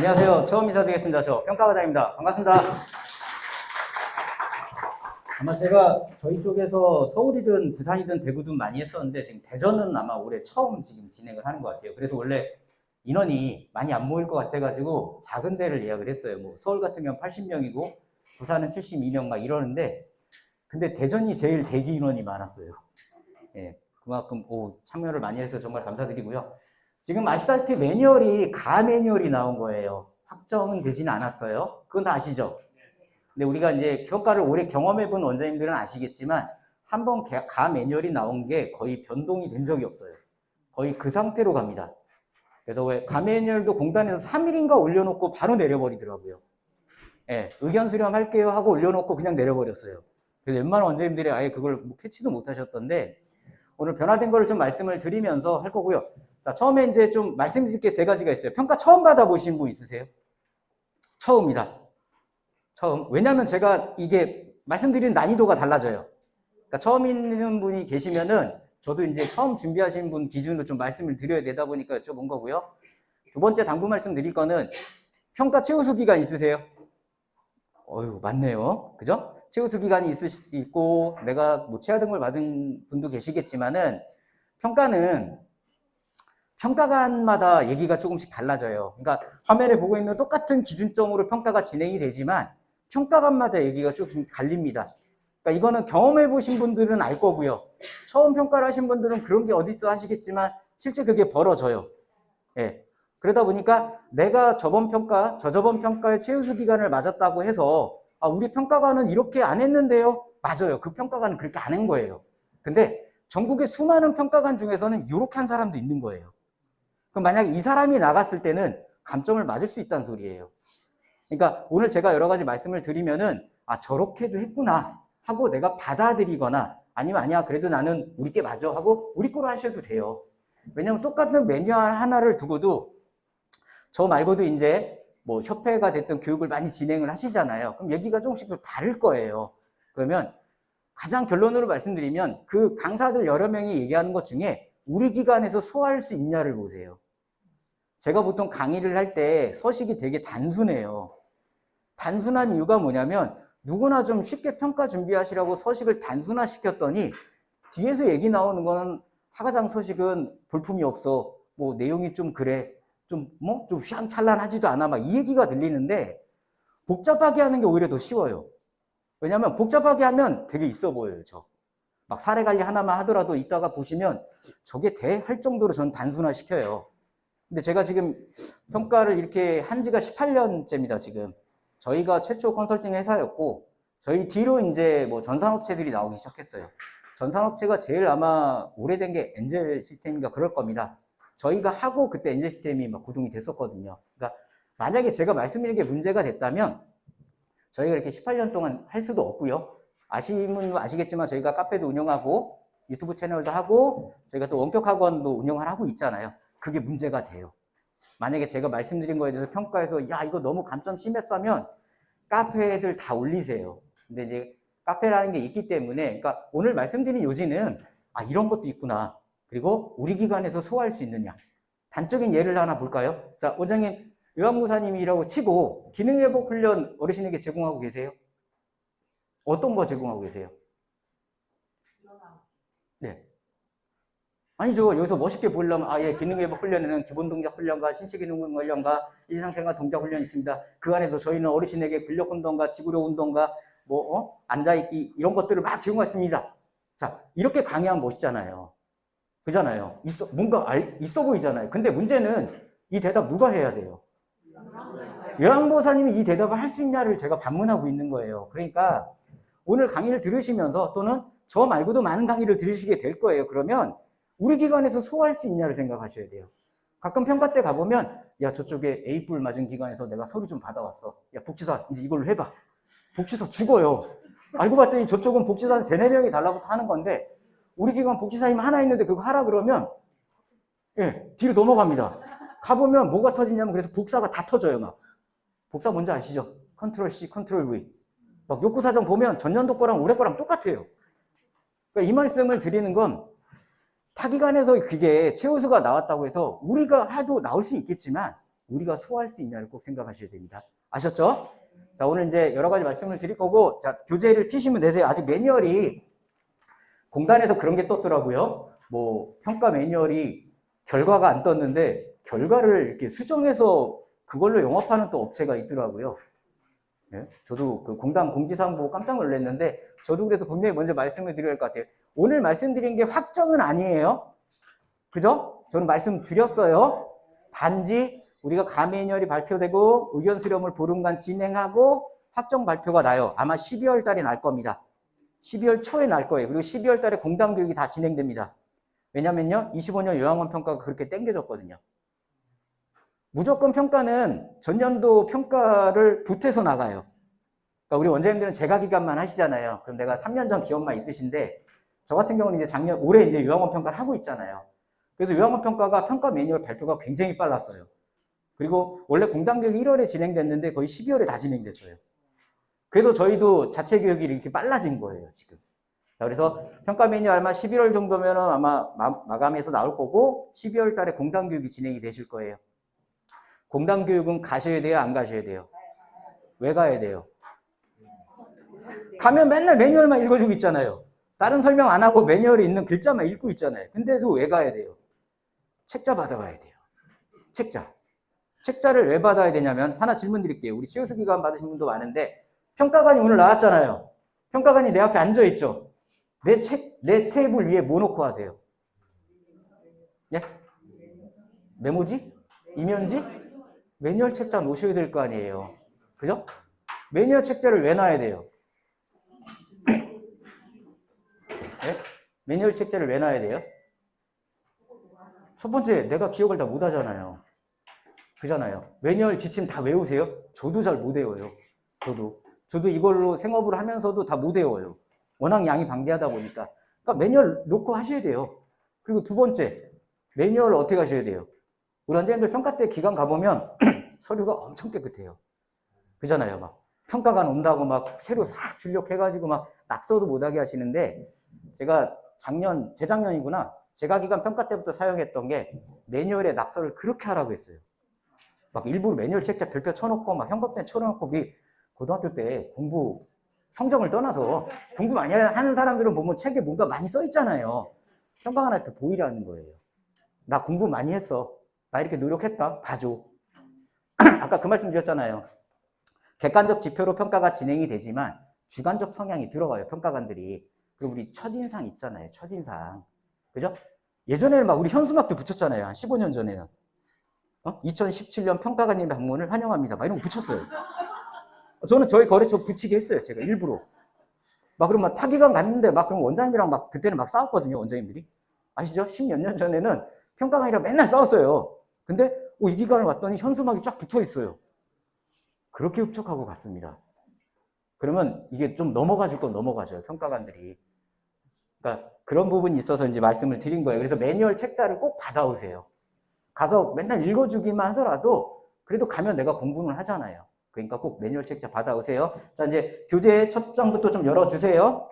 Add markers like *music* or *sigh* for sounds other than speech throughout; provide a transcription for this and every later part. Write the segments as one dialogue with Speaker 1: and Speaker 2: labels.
Speaker 1: 안녕하세요. 처음 인사드리겠습니다. 저 평가과장입니다. 반갑습니다. 아마 제가 저희 쪽에서 서울이든 부산이든 대구든 많이 했었는데 지금 대전은 아마 올해 처음 지금 진행을 하는 것 같아요. 그래서 원래 인원이 많이 안 모일 것 같아가지고 작은 데를 예약을 했어요. 뭐 서울 같은 경우는 80명이고 부산은 72명 막 이러는데 근데 대전이 제일 대기 인원이 많았어요. 예, 그만큼 오, 참여를 많이 해서 정말 감사드리고요. 지금 아시다시피 매뉴얼이 가 매뉴얼이 나온 거예요. 확정은 되지는 않았어요. 그건 다 아시죠? 근데 우리가 이제 평가를 오래 경험해 본 원장님들은 아시겠지만 한 번 가 매뉴얼이 나온 게 거의 변동이 된 적이 없어요. 거의 그 상태로 갑니다. 그래서 왜 가 매뉴얼도 공단에서 3일인가 올려놓고 바로 내려버리더라고요. 예, 의견 수렴할게요 하고 올려놓고 그냥 내려버렸어요. 그래서 웬만한 원장님들이 아예 그걸 뭐 캐치도 못 하셨던데 오늘 변화된 거를 좀 말씀을 드리면서 할 거고요. 자, 처음에 이제 좀 말씀드릴 게 세 가지가 있어요. 평가 처음 받아보신 분 있으세요? 처음이다. 처음. 왜냐면 제가 이게 말씀드리는 난이도가 달라져요. 그러니까 처음 있는 분이 계시면은 저도 이제 처음 준비하신 분 기준으로 좀 말씀을 드려야 되다 보니까 여쭤본 거고요. 두 번째 당부 말씀 드릴 거는 평가 최우수 기간 있으세요? 어휴, 맞네요. 그죠? 최우수 기간이 있을 수 있고, 내가 뭐 최하 등을 받은 분도 계시겠지만은, 평가는 평가관마다 얘기가 조금씩 달라져요. 그러니까 화면에 보고 있는 똑같은 기준점으로 평가가 진행이 되지만, 평가관마다 얘기가 조금씩 갈립니다. 그러니까 이거는 경험해 보신 분들은 알 거고요. 처음 평가를 하신 분들은 그런 게 어딨어 하시겠지만, 실제 그게 벌어져요. 예. 그러다 보니까 내가 저번 평가, 저저번 평가의 최우수 기간을 맞았다고 해서 아, 우리 평가관은 이렇게 안 했는데요. 맞아요. 그 평가관은 그렇게 안 한 거예요. 근데 전국의 수많은 평가관 중에서는 이렇게 한 사람도 있는 거예요. 그럼 만약에 이 사람이 나갔을 때는 감점을 맞을 수 있다는 소리예요. 그러니까 오늘 제가 여러 가지 말씀을 드리면은 아, 저렇게도 했구나 하고 내가 받아들이거나 아니면 아니야, 그래도 나는 우리 게 맞아 하고 우리 거로 하셔도 돼요. 왜냐면 똑같은 매뉴얼 하나를 두고도 저 말고도 이제 뭐 협회가 됐던 교육을 많이 진행을 하시잖아요. 그럼 얘기가 조금씩 또 다를 거예요. 그러면 가장 결론으로 말씀드리면 그 강사들 여러 명이 얘기하는 것 중에 우리 기관에서 소화할 수 있냐를 보세요. 제가 보통 강의를 할 때 서식이 되게 단순해요. 단순한 이유가 뭐냐면 누구나 좀 쉽게 평가 준비하시라고 서식을 단순화시켰더니 뒤에서 얘기 나오는 거는 하가장 서식은 볼품이 없어. 뭐 내용이 좀 그래. 좀, 뭐, 좀 휘황찬란하지도 않아. 막 이 얘기가 들리는데, 복잡하게 하는 게 오히려 더 쉬워요. 왜냐면 복잡하게 하면 되게 있어 보여요, 저. 막 사례 관리 하나만 하더라도 이따가 보시면 저게 돼? 할 정도로 전 단순화 시켜요. 근데 제가 지금 평가를 이렇게 한 지가 18년째입니다, 지금. 저희가 최초 컨설팅 회사였고, 저희 뒤로 이제 뭐 전산업체들이 나오기 시작했어요. 전산업체가 제일 아마 오래된 게 엔젤 시스템인가 그럴 겁니다. 저희가 하고 그때 엔젤 시스템이 막 구동이 됐었거든요. 그러니까 만약에 제가 말씀드린 게 문제가 됐다면 저희가 이렇게 18년 동안 할 수도 없고요. 아시는 분 아시겠지만 저희가 카페도 운영하고 유튜브 채널도 하고 저희가 또 원격 학원도 운영을 하고 있잖아요. 그게 문제가 돼요. 만약에 제가 말씀드린 거에 대해서 평가해서 야 이거 너무 감점 심했으면 카페들 다 올리세요. 근데 이제 카페라는 게 있기 때문에 그러니까 오늘 말씀드린 요지는 아 이런 것도 있구나. 그리고 우리 기관에서 소화할 수 있느냐. 단적인 예를 하나 볼까요? 자, 원장님 요한무사님이라고 치고 기능회복 훈련 어르신에게 제공하고 계세요? 어떤 거 제공하고 계세요? 네. 아니죠. 여기서 멋있게 보려면 아 예 기능회복 훈련에는 기본 동작 훈련과 신체 기능 훈련과 일상생활 동작 훈련이 있습니다. 그 안에서 저희는 어르신에게 근력 운동과 지구력 운동과 뭐 어? 앉아있기 이런 것들을 막 제공했습니다. 자 이렇게 강의하면 멋있잖아요. 그잖아요. 있어 뭔가 알, 있어 보이잖아요. 근데 문제는 이 대답 누가 해야 돼요? 요양보사님이 이 대답을 할 수 있냐를 제가 반문하고 있는 거예요. 그러니까 오늘 강의를 들으시면서 또는 저 말고도 많은 강의를 들으시게 될 거예요. 그러면 우리 기관에서 소화할 수 있냐를 생각하셔야 돼요. 가끔 평가 때 가보면 야 저쪽에 A뿔 맞은 기관에서 내가 서류 좀 받아왔어. 야 복지사 이제 이걸로 해봐. 복지사 죽어요. 알고 봤더니 저쪽은 복지사 한 세네 명이 달라고 하는 건데 우리 기관 복지사님 하나 있는데 그거 하라 그러면 예 뒤로 넘어갑니다. 가보면 뭐가 터지냐면 그래서 복사가 다 터져요 막. 복사 뭔지 아시죠? 컨트롤 C, 컨트롤 V. 막 욕구 사정 보면 전년도 거랑 올해 거랑 똑같아요. 그러니까 이 말씀을 드리는 건 타기관에서 그게 최우수가 나왔다고 해서 우리가 해도 나올 수 있겠지만 우리가 소화할 수 있냐를 꼭 생각하셔야 됩니다. 아셨죠? 자, 오늘 이제 여러 가지 말씀을 드릴 거고, 자, 교재를 피시면 되세요. 아직 매뉴얼이 공단에서 그런 게 떴더라고요. 뭐, 평가 매뉴얼이 결과가 안 떴는데, 결과를 이렇게 수정해서 그걸로 영업하는 또 업체가 있더라고요. 예? 저도 그 공단 공지사항 보고 깜짝 놀랐는데, 저도 그래서 분명히 먼저 말씀을 드려야 할 것 같아요. 오늘 말씀드린 게 확정은 아니에요. 그죠? 저는 말씀드렸어요. 단지 우리가 가매뉴얼이 발표되고 의견 수렴을 보름간 진행하고 확정 발표가 나요. 아마 12월 달에 날 겁니다. 12월 초에 날 거예요. 그리고 12월 달에 공단 교육이 다 진행됩니다. 왜냐면요. 25년 요양원 평가가 그렇게 땡겨졌거든요. 무조건 평가는 전년도 평가를 보태서 나가요. 그러니까 우리 원장님들은 재가 기간만 하시잖아요. 그럼 내가 3년 전 기업만 있으신데 저 같은 경우는 이제 작년 올해 이제 요양원 평가를 하고 있잖아요. 그래서 요양원 평가가 평가 매뉴얼 발표가 굉장히 빨랐어요. 그리고 원래 공단 교육이 1월에 진행됐는데 거의 12월에 다 진행됐어요. 그래서 저희도 자체 교육이 이렇게 빨라진 거예요, 지금. 자, 그래서 평가 매뉴얼 아마 11월 정도면은 아마 마, 마 감해서 나올 거고 12월 달에 공단 교육이 진행이 되실 거예요. 공단 교육은 가셔야 돼요, 안 가셔야 돼요? 왜 가야 돼요? 가면 맨날 매뉴얼만 읽어주고 있잖아요. 다른 설명 안 하고 매뉴얼에 있는 글자만 읽고 있잖아요. 근데도 왜 가야 돼요? 책자 받아가야 돼요. 책자. 책자를 왜 받아야 되냐면 하나 질문 드릴게요. 우리 치유수 기간 받으신 분도 많은데 평가관이 오늘 나왔잖아요. 평가관이 내 앞에 앉아 있죠. 내 책, 내 테이블 위에 뭐 놓고 하세요? 예? 메모지? 이면지? 매뉴얼 책자 놓으셔야 될 거 아니에요. 그죠? 매뉴얼 책자를 왜 놔야 돼요? 예? 매뉴얼 책자를 왜 놔야 돼요? 첫 번째, 내가 기억을 다 못 하잖아요. 그잖아요. 매뉴얼 지침 다 외우세요? 저도 잘 못 외워요. 저도. 저도 이걸로 생업을 하면서도 다 못 외워요. 워낙 양이 방대하다 보니까. 그러니까 매뉴얼 놓고 하셔야 돼요. 그리고 두 번째, 매뉴얼 어떻게 하셔야 돼요? 우리 원장님들 평가 때 기간 가보면 *clears throat* 서류가 엄청 깨끗해요. 그잖아요. 막 평가관 온다고 막 새로 싹 출력해가지고 막 낙서도 못하게 하시는데 제가 작년, 재작년이구나. 제가 기간 평가 때부터 사용했던 게 매뉴얼에 낙서를 그렇게 하라고 했어요. 막 일부러 매뉴얼 책자 별표 쳐놓고 막 형광펜 쳐놓고 우리 고등학교 때 공부 성적을 떠나서 공부 많이 하는 사람들은 보면 책에 뭔가 많이 써 있잖아요. 평가관한테 보이라는 거예요. 나 공부 많이 했어. 나 이렇게 노력했다. 봐줘. *clears throat* 아까 그 말씀 드렸잖아요. 객관적 지표로 평가가 진행이 되지만 주관적 성향이 들어가요. 평가관들이. 그리고 우리 첫인상 있잖아요. 첫인상. 그죠? 예전에는 막 우리 현수막도 붙였잖아요. 한 15년 전에는. 어? 2017년 평가관님 방문을 환영합니다. 막 이런 거 붙였어요. 저는 저희 거래처 붙이게 했어요. 제가 일부러. 막 그러면 타기관 갔는데 막 그럼 원장님이랑 막 그때는 막 싸웠거든요. 원장님들이. 아시죠? 10몇 년 전에는 평가관이랑 맨날 싸웠어요. 근데 어, 이 기간을 왔더니 현수막이 쫙 붙어 있어요. 그렇게 흡족하고 갔습니다. 그러면 이게 좀 넘어가 줄 건 넘어가죠. 평가관들이. 그러니까 그런 부분이 있어서 이제 말씀을 드린 거예요. 그래서 매뉴얼 책자를 꼭 받아오세요. 가서 맨날 읽어주기만 하더라도 그래도 가면 내가 공부는 하잖아요. 그러니까 꼭 매뉴얼 책자 받아오세요. 자, 이제 교재 첫 장부터 좀 열어주세요.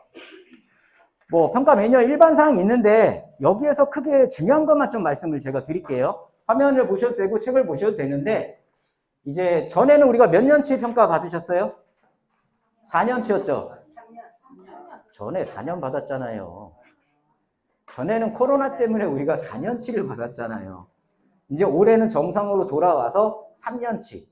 Speaker 1: 뭐, 평가 매뉴얼 일반 사항이 있는데, 여기에서 크게 중요한 것만 좀 말씀을 제가 드릴게요. 화면을 보셔도 되고, 책을 보셔도 되는데, 이제 전에는 우리가 몇 년치 평가 받으셨어요? 4년치였죠? 전에 4년 받았잖아요. 전에는 코로나 때문에 우리가 4년치를 받았잖아요. 이제 올해는 정상으로 돌아와서 3년치.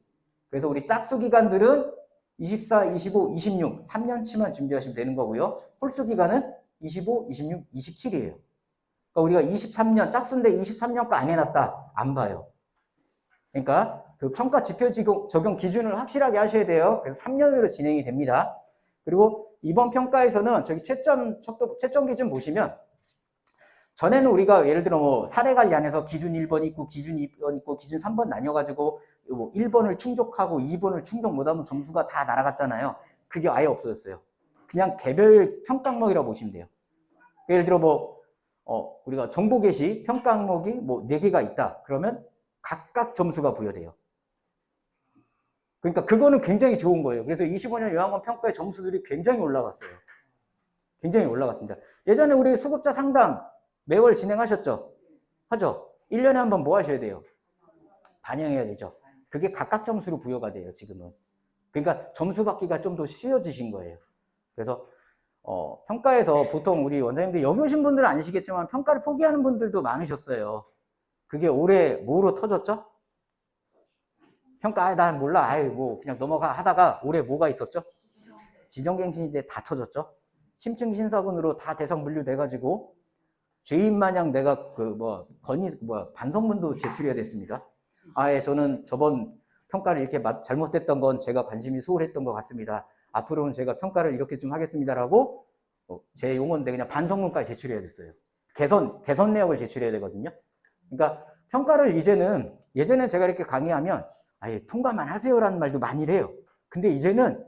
Speaker 1: 그래서 우리 짝수 기간들은 24, 25, 26, 3년치만 준비하시면 되는 거고요. 홀수 기간은 25, 26, 27이에요. 그러니까 우리가 23년, 짝수인데 23년가 안 해놨다. 안 봐요. 그러니까 그 평가 지표 적용 기준을 확실하게 하셔야 돼요. 그래서 3년으로 진행이 됩니다. 그리고 이번 평가에서는 저기 채점, 척도, 채점 기준 보시면 전에는 우리가 예를 들어 뭐 사례 관리 안에서 기준 1번 있고 기준 2번 있고 기준 3번 나뉘어가지고 뭐 1번을 충족하고 2번을 충족 못하면 점수가 다 날아갔잖아요. 그게 아예 없어졌어요. 그냥 개별 평가 항목이라고 보시면 돼요. 예를 들어 뭐 어, 우리가 정보 게시 평가 항목이 뭐 4개가 있다. 그러면 각각 점수가 부여돼요. 그러니까 그거는 굉장히 좋은 거예요. 그래서 25년 요양원 평가의 점수들이 굉장히 올라갔어요. 굉장히 올라갔습니다. 예전에 우리 수급자 상담 매월 진행하셨죠? 하죠? 1년에 한 번 뭐 하셔야 돼요? 반영해야 되죠. 그게 각각 점수로 부여가 돼요, 지금은. 그러니까 점수 받기가 좀 더 쉬워지신 거예요. 그래서 어, 평가에서 보통 우리 원장님들 여기 오신 분들은 아니시겠지만 평가를 포기하는 분들도 많으셨어요. 그게 올해 뭐로 터졌죠? 평가, 아, 난 몰라. 아이, 뭐, 그냥 넘어가 하다가 올해 뭐가 있었죠? 지정갱신인데 다 터졌죠? 심층 신사군으로 다 대상 분류돼가지고 죄인 마냥 내가 그 뭐 건의 뭐 반성문도 제출해야 됐습니다. 아예 저는 저번 평가를 이렇게 맛- 잘못했던 건 제가 관심이 소홀했던 것 같습니다. 앞으로는 제가 평가를 이렇게 좀 하겠습니다라고 어, 제 용어인데 그냥 반성문까지 제출해야 됐어요. 개선 개선 내역을 제출해야 되거든요. 그러니까 평가를 이제는 예전에 제가 이렇게 강의하면 아예 통과만 하세요라는 말도 많이 해요. 근데 이제는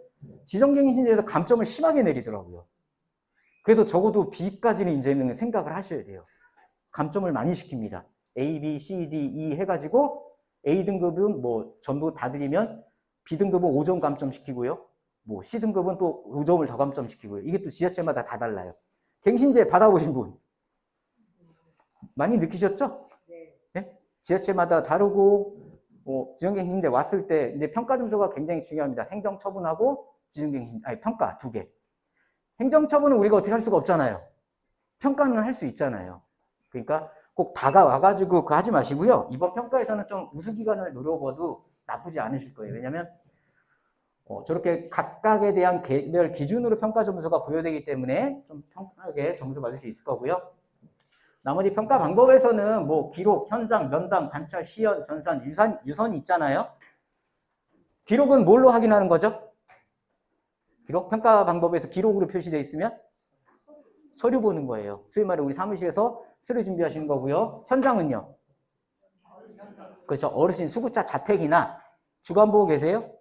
Speaker 1: 지정갱신제에서 감점을 심하게 내리더라고요. 그래서 적어도 B까지는 이제는 생각을 하셔야 돼요. 감점을 많이 시킵니다. A, B, C, D, E 해가지고 A 등급은 뭐 전부 다 드리면 B 등급은 5점 감점 시키고요. 뭐 C 등급은 또 5점을 더 감점 시키고요. 이게 또 지자체마다 다 달라요. 갱신제 받아보신 분 많이 느끼셨죠? 네? 지자체마다 다르고 뭐 지정갱신제 왔을 때 이제 평가 점수가 굉장히 중요합니다. 행정처분하고 지정갱신 아니 평가 두 개. 행정처분은 우리가 어떻게 할 수가 없잖아요. 평가는 할 수 있잖아요. 그러니까 꼭 다가와가지고 그거 하지 마시고요. 이번 평가에서는 좀 우수기간을 노려봐도 나쁘지 않으실 거예요. 왜냐면 어, 저렇게 각각에 대한 개별 기준으로 평가 점수가 부여되기 때문에 좀 평가하게 점수 받을 수 있을 거고요. 나머지 평가 방법에서는 뭐 기록, 현장, 면담, 관찰, 시연, 전산, 유산, 유선이 있잖아요. 기록은 뭘로 확인하는 거죠? 기록 평가 방법에서 기록으로 표시되어 있으면 서류 보는 거예요. 소위 말해 우리 사무실에서 서류 준비하시는 거고요. 현장은요. 그렇죠. 어르신 수구자 자택이나 주간보호 계세요?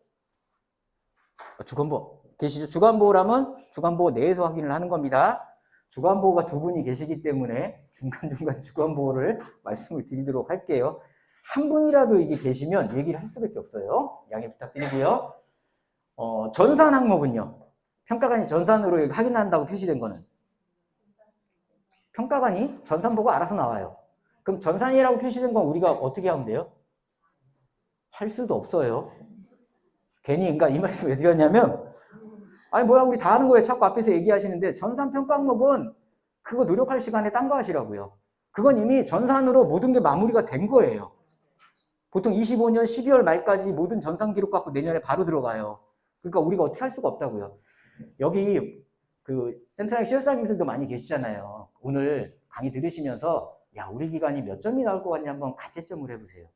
Speaker 1: 어, 주간보호 계시죠? 주간보호라면 주간보호 내에서 확인을 하는 겁니다. 주간보호가 두 분이 계시기 때문에 중간중간 주간보호를 *laughs* 말씀을 드리도록 할게요. 한 분이라도 이게 계시면 얘기를 할 수밖에 없어요. 양해 부탁드리고요. 어, 전산 항목은요. 평가관이 전산으로 확인한다고 표시된 거는 평가관이 전산 보고 알아서 나와요. 그럼 전산이라고 표시된 건 우리가 어떻게 하면 돼요? 할 수도 없어요. 괜히 그러니까 이 말씀 왜 드렸냐면 아니 뭐야 우리 다 하는 거예요. 자꾸 앞에서 얘기하시는데 전산 평가 항목은 그거 노력할 시간에 딴 거 하시라고요. 그건 이미 전산으로 모든 게 마무리가 된 거예요. 보통 25년 12월 말까지 모든 전산 기록 갖고 내년에 바로 들어가요. 그러니까 우리가 어떻게 할 수가 없다고요. 여기 그 센트럴 시설장님들도 많이 계시잖아요. 오늘 강의 들으시면서 야 우리 기관이 몇 점이 나올 것 같냐 한번 가채점을 해보세요.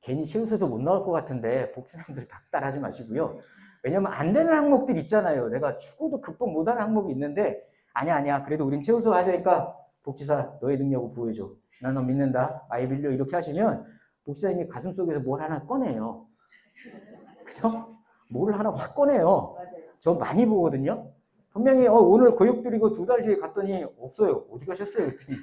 Speaker 1: 괜히 시우수도 못 나올 것 같은데 복지사님들 닥달하지 마시고요. 왜냐면 안 되는 항목들 있잖아요. 내가 죽어도 극복 못하는 항목이 있는데 아니야 아니야 그래도 우린 최우수 해야 되니까 복지사 너의 능력을 보여줘. 나 너 믿는다. 아이 빌려 이렇게 하시면 복지사님이 가슴 속에서 뭘 하나 꺼내요. 그죠? 뭘 하나 확 꺼내요. 저 많이 보거든요. 분명히 어, 오늘 교육 드리고 두 달 뒤에 갔더니 없어요. 어디 가셨어요? 그랬더니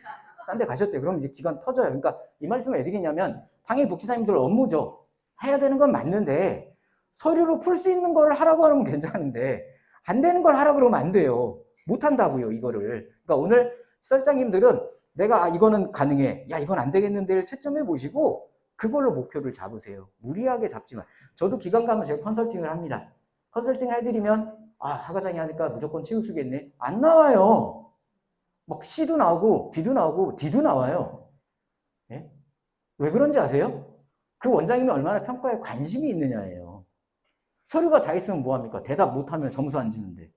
Speaker 1: 딴 데 가셨대요. 그럼 이제 기간 터져요. 그러니까 이 말씀을 왜 드리냐면 당연히 복지사님들 업무죠. 해야 되는 건 맞는데 서류로 풀 수 있는 걸 하라고 하면 괜찮은데 안 되는 걸 하라고 그러면 안 돼요. 못 한다고요, 이거를. 그러니까 오늘 썰장님들은 내가 아, 이거는 가능해. 야, 이건 안 되겠는데를 채점해 보시고 그걸로 목표를 잡으세요. 무리하게 잡지 마. 저도 기관 가면 제가 컨설팅을 합니다. 컨설팅 해드리면 아, 하과장이 하니까 무조건 치우수겠네. 안 나와요. 막 C도 나오고 B도 나오고 D도 나와요. 예? 왜 그런지 아세요? 그 원장님이 얼마나 평가에 관심이 있느냐예요. 서류가 다 있으면 뭐합니까? 대답 못하면 점수 안 주는데.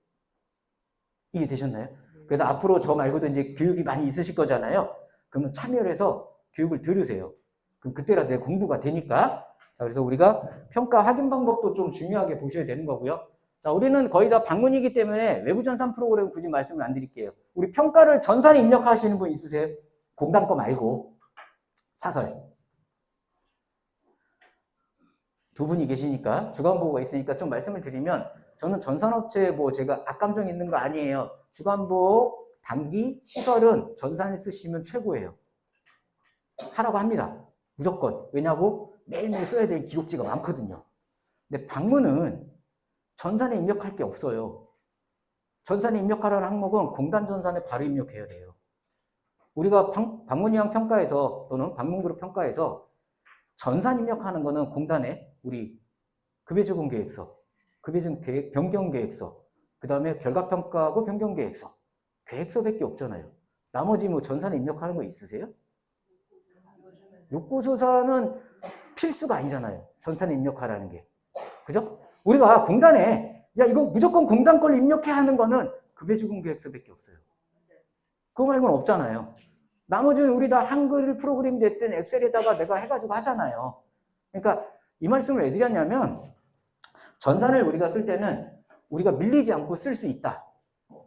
Speaker 1: 이해 되셨나요? 그래서 앞으로 저 말고도 이제 교육이 많이 있으실 거잖아요. 그러면 참여를 해서 교육을 들으세요. 그럼 그때라도 내 공부가 되니까. 자, 그래서 우리가 평가 확인 방법도 좀 중요하게 보셔야 되는 거고요. 자, 우리는 거의 다 방문이기 때문에 외부 전산 프로그램 굳이 말씀을 안 드릴게요. 우리 평가를 전산에 입력하시는 분 있으세요? 공단 거 말고. 사설. 두 분이 계시니까 주간 보고가 있으니까 좀 말씀을 드리면 저는 전산업체 뭐 제가 악감정 있는 거 아니에요. 주간보호, 단기, 시설은 전산에 쓰시면 최고예요. 하라고 합니다. 무조건. 왜냐고 매일매일 써야 될 기록지가 많거든요. 근데 방문은 전산에 입력할 게 없어요. 전산에 입력하라는 항목은 공단 전산에 바로 입력해야 돼요. 우리가 방, 방문이형 평가에서 또는 방문그룹 평가에서 전산 입력하는 거는 공단에 우리 급여제공 계획서, 급여제공 계획, 변경 계획서, 그 다음에 결과평가하고 변경 계획서, 계획서밖에 없잖아요. 나머지 뭐 전산에 입력하는 거 있으세요? 욕구조사는 필수가 아니잖아요. 전산에 입력하라는 게. 그죠? 우리가 공단에, 야, 이거 무조건 공단 걸 입력해야 하는 거는 급여제공 계획서밖에 없어요. 그거 말고는 없잖아요. 나머지는 우리 다 한글 프로그램 됐든 엑셀에다가 내가 해가지고 하잖아요. 그러니까 이 말씀을 왜 드렸냐면 전산을 우리가 쓸 때는 우리가 밀리지 않고 쓸 수 있다.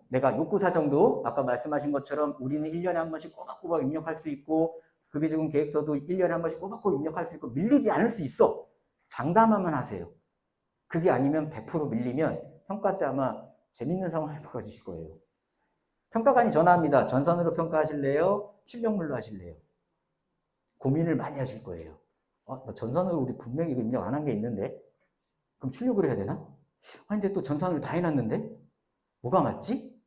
Speaker 1: 내가 욕구 사정도 아까 말씀하신 것처럼 우리는 1년에 한 번씩 꼬박꼬박 입력할 수 있고 급여지금 계획서도 1년에 한 번씩 꼬박꼬박 입력할 수 있고 밀리지 않을 수 있어. 장담하면 하세요. 그게 아니면 100% 밀리면 평가 때 아마 재밌는 상황이 벌어지실 *laughs* 거예요. 평가관이 전화합니다. 전산으로 평가하실래요? 출력물로 하실래요? 고민을 많이 하실 거예요. 어, 나 전산으로 우리 분명히 입력 안 한 게 있는데? 그럼 출력을 해야 되나? 아, 근데 또 전산으로 다 해놨는데? 뭐가 맞지?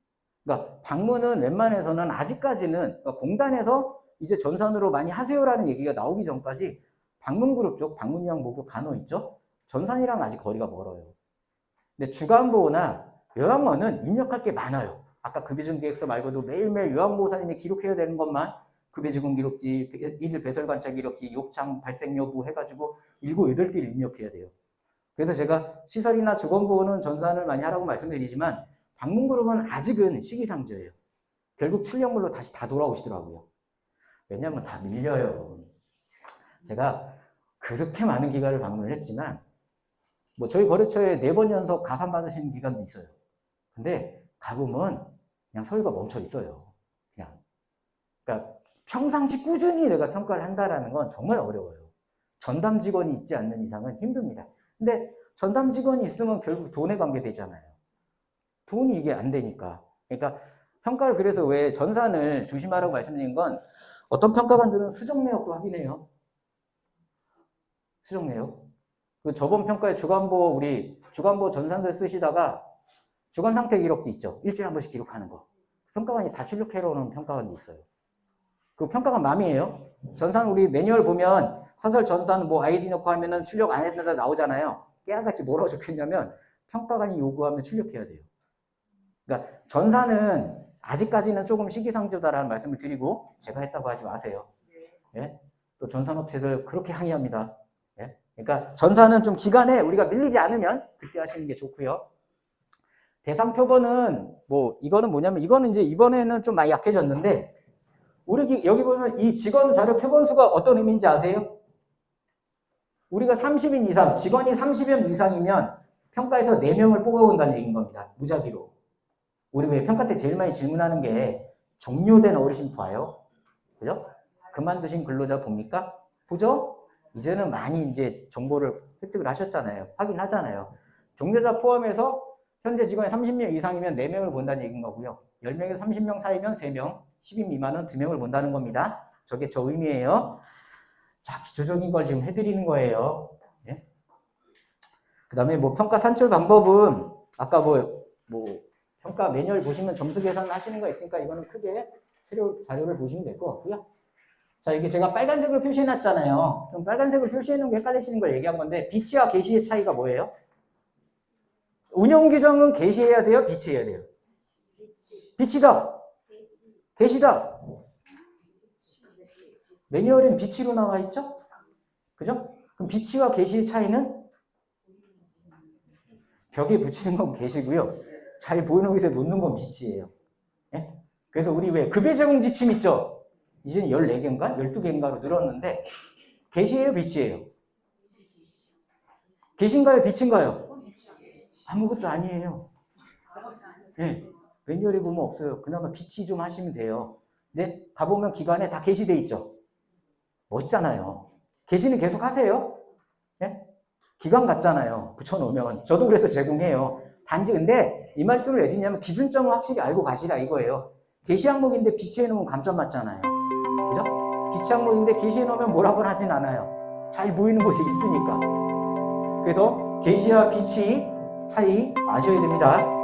Speaker 1: 그러니까 방문은 웬만해서는 아직까지는 그러니까 공단에서 이제 전산으로 많이 하세요라는 얘기가 나오기 전까지 방문 그룹 쪽, 방문유형 목욕 간호 있죠? 전산이랑 아직 거리가 멀어요. 근데 주간보호나 요양원은 입력할 게 많아요. 아까 급여준 계획서 말고도 매일매일 요양보호사님이 기록해야 되는 것만 급여지금 기록지, 일일 배설 관찰 기록지, 욕창 발생 여부 해가지고 일곱 여덟 개를 입력해야 돼요. 그래서 제가 시설이나 주건보호는 전산을 많이 하라고 말씀드리지만 방문그룹은 아직은 시기상조예요. 결국 출력물로 다시 다 돌아오시더라고요. 왜냐하면 다 밀려요. 제가 그렇게 많은 기관을 방문을 했지만 뭐 저희 거래처에 네 번 연속 가산 받으시는 기관도 있어요. 근데 가보면 그냥 서류가 멈춰 있어요. 그냥. 그러니까 평상시 꾸준히 내가 평가를 한다라는 건 정말 어려워요. 전담 직원이 있지 않는 이상은 힘듭니다. 근데 전담 직원이 있으면 결국 돈에 관계되잖아요. 돈이 이게 안 되니까. 그러니까 평가를 그래서 왜 전산을 조심하라고 말씀드린 건 어떤 평가관들은 수정 내역도 확인해요. 수정 내역. 그 저번 평가에 주간보 우리 주간보 전산들 쓰시다가 주간 상태 기록지 있죠. 일주일에 한 번씩 기록하는 거. 평가관이 다 출력해러 오는 평가관도 있어요. 그 평가관 맘이에요. 전산 우리 매뉴얼 보면 선설 전산 뭐 아이디 넣고 하면은 출력 안 했는데 나오잖아요. 깨알같이 뭐라고 적혔냐면 평가관이 요구하면 출력해야 돼요. 그러니까 전산은 아직까지는 조금 시기상조다라는 말씀을 드리고 제가 했다고 하지 마세요. 예? 또 전산업체들 그렇게 항의합니다. 예? 그러니까 전산은 좀 기간에 우리가 밀리지 않으면 그때 하시는 게 좋고요. 대상 표본은 뭐 이거는 뭐냐면 이거는 이제 이번에는 좀 많이 약해졌는데 우리 여기 보면 이 직원 자료 표본 수가 어떤 의미인지 아세요? 우리가 30인 이상, 직원이 30인 이상이면 평가에서 4명을 뽑아온다는 얘기인 겁니다. 무작위로. 우리 왜 평가 때 제일 많이 질문하는 게 종료된 어르신 봐요? 그죠? 그만두신 근로자 봅니까? 보죠? 이제는 많이 이제 정보를 획득을 하셨잖아요. 확인하잖아요. 종료자 포함해서 현재 직원이 30명 이상이면 4명을 본다는 얘기인 거고요. 10명에서 30명 사이면 3명, 10인 미만은 2명을 본다는 겁니다. 저게 저 의미예요. 자, 기초적인 걸 지금 해드리는 거예요. 예? 그 다음에 뭐 평가 산출 방법은 아까 뭐, 뭐, 평가 매뉴얼 보시면 점수 계산 하시는 거 있으니까 이거는 크게資料자료를 보시면 될 것 같고요. 자, 이게 제가 빨간색으로 표시해 놨잖아요. 그럼 빨간색으로 표시해 놓은 게 헷갈리시는 걸 얘기한 건데, 비치와 게시의 차이가 뭐예요? 운영 규정은 게시해야 돼요? 비치해야 돼요? 비치다. 게시다. 매뉴얼엔 비치로 나와 있죠? 그죠? 그럼 비치와 게시의 차이는 벽에 붙이는 건 게시고요. 잘 보이는 곳에 놓는 건 비치예요. 예? 그래서 우리 왜 급여 제공 지침 있죠? 이제는 14개인가? 12개인가로 늘었는데 게시예요, 비치예요? 게시인가요, 비치인가요? 아무것도 아니에요. 예. 매뉴얼에 보면 없어요. 그나마 비치 좀 하시면 돼요. 근데 가보면 기관에 다 게시돼 있죠. 멋있잖아요. 게시는 계속 하세요. 예? 기관 같잖아요. 붙여놓으면. 저도 그래서 제공해요. 단지 근데 이 말씀을 왜 드냐면 기준점을 확실히 알고 가시라 이거예요. 게시 항목인데 비치해 놓으면 감점 맞잖아요. 그죠? 항목인데 게시해 놓으면 뭐라고 하진 않아요. 잘 보이는 곳이 있으니까. 그래서 게시와 비치 차이 아셔야 됩니다.